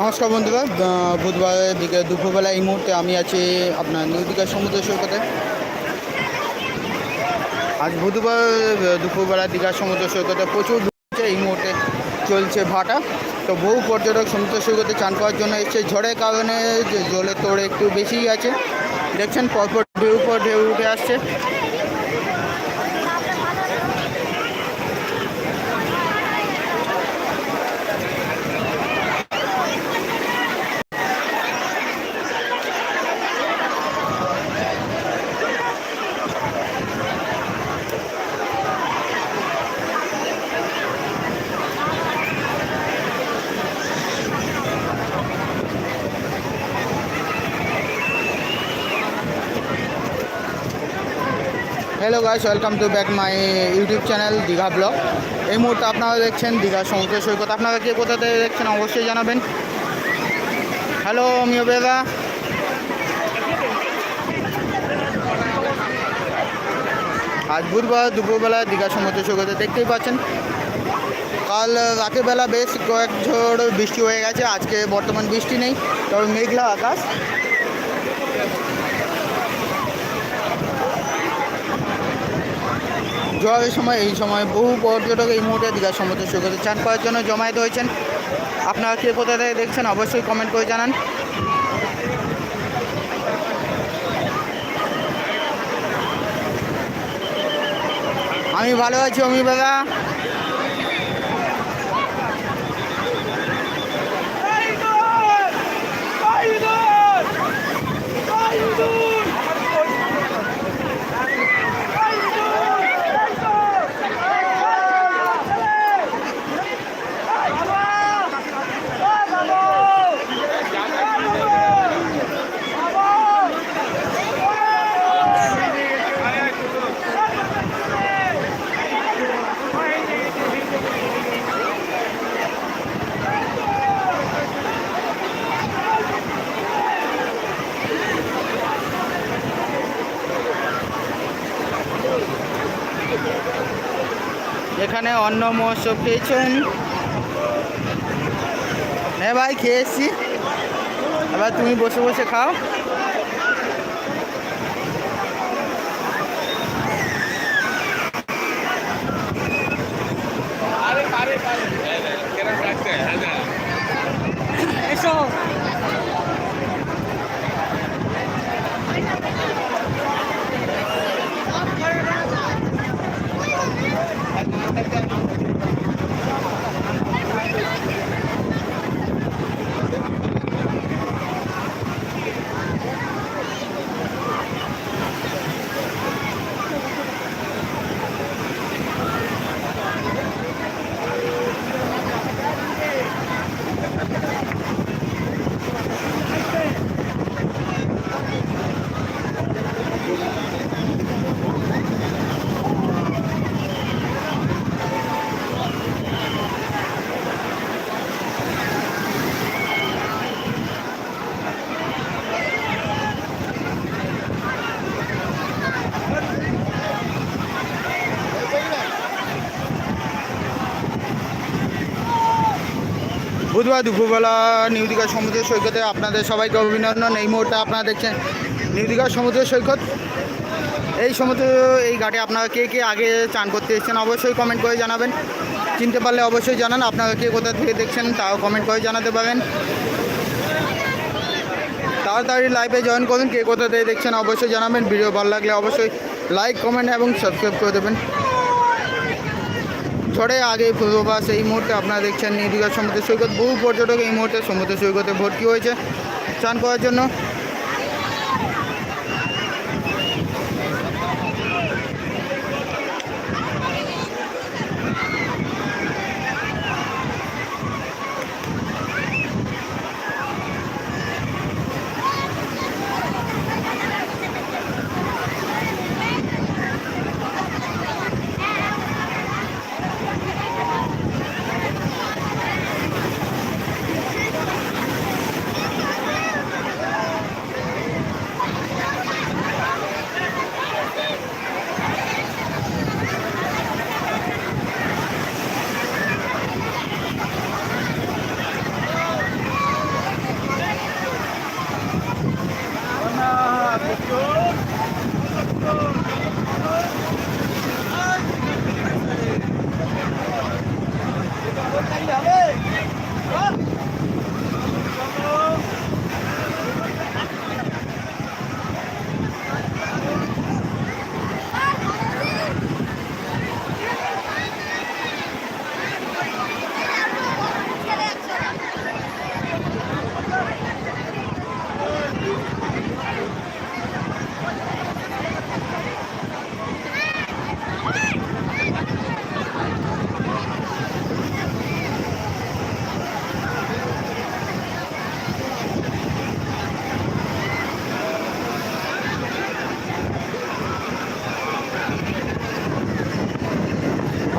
নমস্কার বন্ধুরা আহ, বুধবার দিকে দুপুরবেলা এই মুহূর্তে আমি আছি আপনার নিউ দীঘার সমুদ্র সৈকতে। আজ বুধবার দুপুরবেলা দীঘার সমুদ্র সৈকতে প্রচুর হচ্ছে। এই মুহূর্তে চলছে ভাটা। তো বহু পর্যটক সমুদ্র সৈকতে চান করার জন্য এসছে। ঝড়ের কারণে জলের তোড়ে একটু বেশিই আছে। দেখছেন পরপর ঢেউ পর ঢেউ উঠে আসছে। Hello guys, welcome to back my YouTube channel Digha blog. এই মুহূর্তে আপনারা দেখছেন দীঘা সমুদ্র সৈকত। আপনারা কে কোথা থেকে দেখছেন অবশ্যই জানাবেন। হ্যালো, মিও বেদা। আজ বুধবার দুপুরবেলা দীঘা সমুদ্র সৈকতে দেখতেই পাচ্ছেন। কাল রাতের বেলা বেশ কয়েক ঝড় বৃষ্টি হয়ে গেছে, আজকে বর্তমান বৃষ্টি নেই, তবে মেঘলা আকাশ। জোয়ারের সময়, এই সময় বহু পর্যটক এই মুহূর্তে দীঘার সমুদ্র সৈকতে চান করার জন্য জমায়েত হয়েছেন। আপনারা কে কোথা থেকে দেখছেন অবশ্যই কমেন্ট করে জানান। আমি ভালো আছি অমি দাদা। এখানে অন্ন মহোৎসব খেয়েছেন। হ্যাঁ ভাই খেয়ে এসছি এবার তুমি বসে বসে খাও। বুধবার দুপুরবেলা নিউ দীঘা সমুদ্র সৈকতে আপনাদের সবাইকে অভিনন্দন। এই মুহূর্তে আপনারা দেখছেন নিউ দীঘা সমুদ্র সৈকত। এই সমুদ্র, এই ঘাটে আপনারা কে কে আগে চান করতে এসেছেন অবশ্যই কমেন্ট করে জানাবেন। চিনতে পারলে অবশ্যই জানান, আপনারা কে কোথা থেকে দেখছেন তাও কমেন্ট করে জানাতে পারেন। তাড়াতাড়ি লাইভে জয়েন করুন, কে কোথা থেকে দেখছেন অবশ্যই জানাবেন। ভিডিও ভালো লাগলে অবশ্যই লাইক কমেন্ট এবং সাবস্ক্রাইব করে দেবেন। ঝড়ে আগে পূর্ববাস এই মুহূর্তে আপনারা দেখছেন দীঘার সমুদ্র সৈকত। বহু পর্যটক এই মুহূর্তে সমুদ্র সৈকতে ভর্তি হয়েছে। স্নান করার জন্য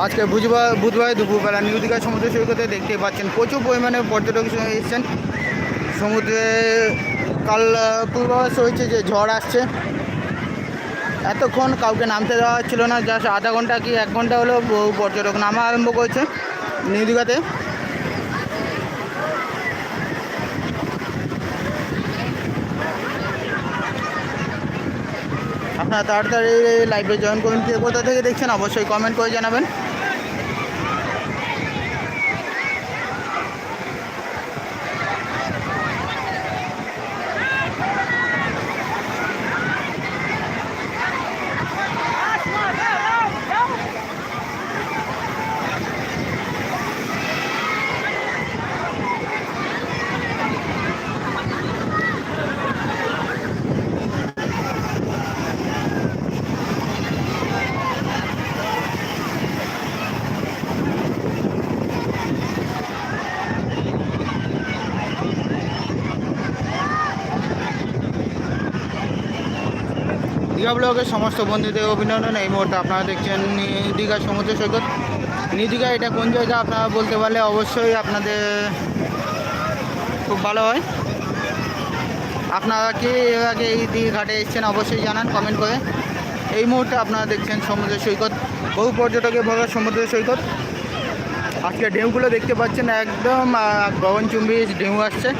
আজকে বুধবার বুধবার দুপুরবেলা নিউ দীঘা সমুদ্র সৈকতে দেখতে পাচ্ছেন প্রচুর পরিমাণে পর্যটক এসেছেন। সমুদ্রে কাল পূর্বাভাস হয়েছে যে ঝড় আসছে। এতক্ষণ কাউকে নামতে দেওয়া ছিল না, জাস্ট আধা ঘণ্টা কি এক ঘণ্টা হলো বহু পর্যটক নামা আরম্ভ করেছে নিউ দীঘাতে। আপনারা তাড়াতাড়ি লাইভে জয়েন করুন, কে কোথা থেকে দেখছেন অবশ্যই কমেন্ট করে জানাবেন। দীঘা ব্লগের সমস্ত বন্ধুদের অভিনন্দন। এই মুহূর্তে আপনারা দেখছেন দীঘা সমুদ্র সৈকত। নিউ দীঘা, এটা কোন জায়গা আপনারা বলতে পারলে অবশ্যই আপনাদের খুব ভালো হয়। আপনারা কি এর আগে এই দীঘাটে এসেছেন অবশ্যই জানান কমেন্ট করে। এই মুহূর্তে আপনারা দেখছেন সমুদ্র সৈকত। বহু পর্যটকের ভরা সমুদ্র সৈকত। আজকে ঢেউগুলো দেখতে পাচ্ছেন একদম গগনচুম্বী ঢেউ আসছে।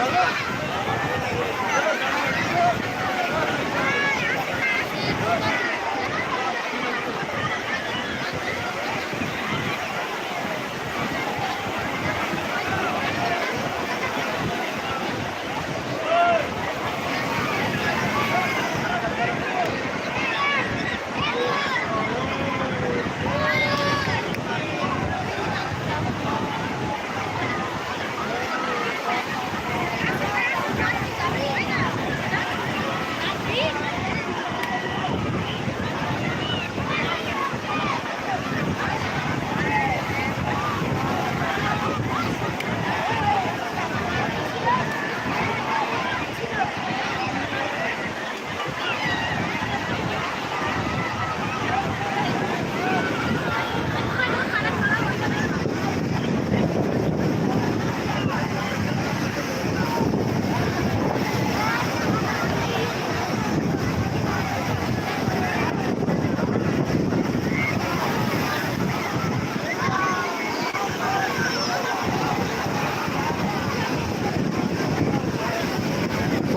Yalla.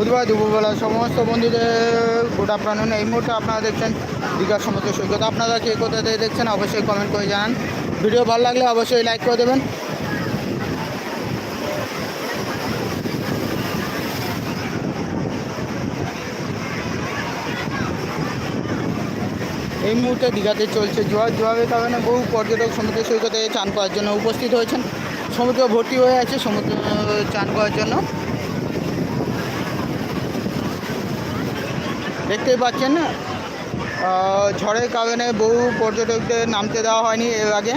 বুধবার দুপুরবেলা সমস্ত বন্ধুদের গুড আফটারনুন এই মুহূর্তে আপনারা দেখছেন দীঘার সমুদ্র সৈকত আপনারা কে কোথা থেকে দেখছেন অবশ্যই কমেন্ট করে জানান। ভিডিও ভালো লাগলে অবশ্যই লাইক করে দেবেন। এই মুহূর্তে দীঘাতে চলছে জোয়ার। জোয়ারের কারণে বহু পর্যটক সমুদ্র সৈকতে চান করার জন্য উপস্থিত হয়েছেন। সমুদ্র ভর্তি হয়ে আছে, সমুদ্র চান করার জন্য। দেখতেই পাচ্ছেন ঝড়ের কারণে বহু পর্যটকদের নামতে দেওয়া হয়নি এর আগে।